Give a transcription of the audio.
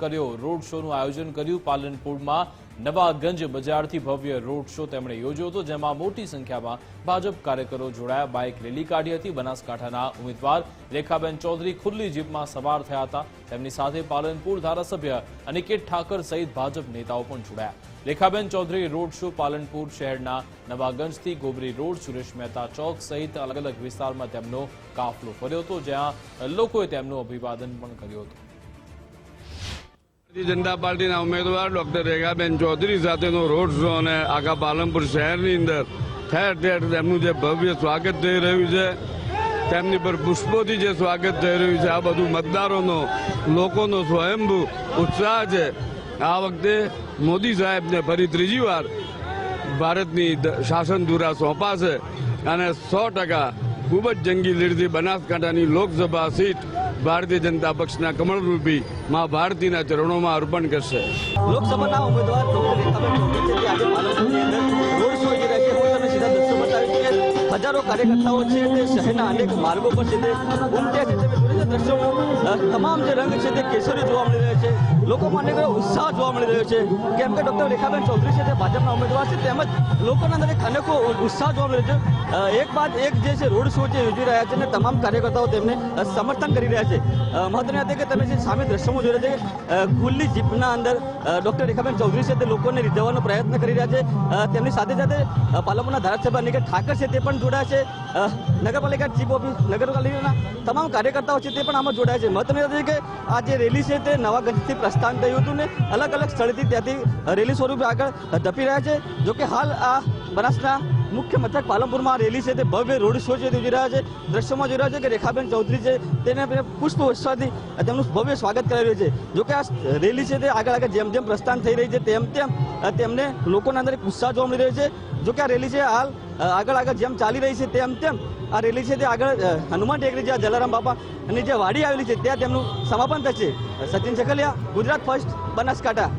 કર્યો. રોડ શોનું આયોજન કર્યું પાલનપુરમાં. નવાગંજ બજારથી ભવ્ય રોડ શો તેમણે યોજ્યો હતો, જેમાં મોટી સંખ્યામાં ભાજપ કાર્યકરો જોડાયા. બાઇક રેલી કાઢી હતી બનાસકાંઠાના ઉમેદવાર. રેખાબેન ચૌધરી ખુલ્લી જીપમાં સવાર થયા હતા. તેમની સાથે પાલનપુર ધારાસભ્ય અનિકેત ઠાકર સહિત ભાજપ નેતાઓ પણ જોડાયા. રેખાબેન ચૌધરી રોડ શો પાલનપુર શહેરના નવાગંજથી ગોબરી રોડ, સુરેશ મહેતા ચોક સહિત અલગ અલગ વિસ્તારમાં તેમનો કાફલો ફર્યો હતો, જ્યાં લોકોએ તેમનું અભિવાદન પણ કર્યું હતું. જનતા પાર્ટીના ઉમેદવાર ડોક્ટર રેગાબેન ચૌધરી સાથેનો રોડ શો અને આખા પાલનપુર શહેરની અંદર ઠેર ઠેર તેમનું જે ભવ્ય સ્વાગત થઈ રહ્યું છે, તેમની પર પુષ્પોથી જે સ્વાગત થઈ રહ્યું છે, આ બધું મતદારોનો, લોકોનો સ્વયંભૂ ઉત્સાહ છે. આ વખતે મોદી સાહેબને ફરી ત્રીજી વાર ભારતની શાસન ધુરા સોંપાશે અને સો ટકા ખૂબ જ જંગી લીડથી બનાસકાંઠાની લોકસભા સીટ ભારતીય જનતા પક્ષના કમળરૂપી મા ભારતીના ચરણોમાં અર્પણ કરશે. લોકસભાના ઉમેદવાર હજારો કાર્યકર્તાઓ છે તે શહેરના અનેક માર્ગો પર છે તે ઉમટ્યા છે. તમે જોઈ દ્રશ્યો તમામ જે રંગ છે તે કેસરી જોવા મળી રહ્યો છે. લોકોમાં અનેક ઉત્સાહ જોવા મળી રહ્યો છે. કેમ કે ડોક્ટર રેખાબેન ચૌધરી છે તે ભાજપના ઉમેદવાર છે, તેમજ લોકોના અંદર એક ઉત્સાહ જોવા મળી રહ્યો છે એક બાદ એક જે છે રોડ શો છે યોજી રહ્યા છે અને તમામ કાર્યકર્તાઓ તેમને સમર્થન કરી રહ્યા છે. મહત્વની વાત કે તમે જે સામે દ્રશ્યોમાં જોઈ રહ્યા છે ખુલ્લી જીપના અંદર ડૉક્ટર ડોક્ટર રેખાબેન ચૌધરી છે તે લોકોને રીઝવવાનો પ્રયત્ન કરી રહ્યા છે. તેમની સાથે સાથે પાલમપુરના ધારાસભ્ય અનિકેત ઠાકર છે તે પણ જોડાયા છે. નગરપાલિકા ચીફ ઓફિસ, નગરપાલિકાના તમામ કાર્યકર્તાઓ છે તે પણ આમાં જોડાયા છે. મહત્વની હતી કે આ જે રેલી છે તે નવાગંજથી પ્રસ્થાન થયું હતું ને અલગ અલગ સ્થળેથી ત્યાંથી રેલી સ્વરૂપે આગળ ધપી રહ્યા છે. જોકે હાલ આ બનાસના મુખ્ય મથક પાલનપુરમાં રેલી છે. તે ભવ્ય રોડ શો છે તે જોઈ રહ્યા છે. દ્રશ્યમાં જોઈ રહ્યા છે કે રેખાબેન ચૌધરી છે તેને પુષ્પ વર્ષાથી તેમનું ભવ્ય સ્વાગત કરાઈ રહ્યું છે જોકે આ રેલી છે તે આગળ આગળ જેમ જેમ પ્રસ્થાન થઈ રહી છે તેમ તેમ તેમને લોકોના અંદર એક ઉત્સાહ જોવા મળી રહ્યો છે. જોકે આ રેલી છે હાલ આગળ આગળ જેમ ચાલી રહી છે તેમ તેમ, આ રેલી છે તે આગળ હનુમાન ટેકરી જ્યાં જલારામ બાપા અને જે વાડી આવેલી છે ત્યાં તેમનું સમાપન થશે. સચિન ચકલિયા ગુજરાત ફર્સ્ટ બનાસકાંઠા.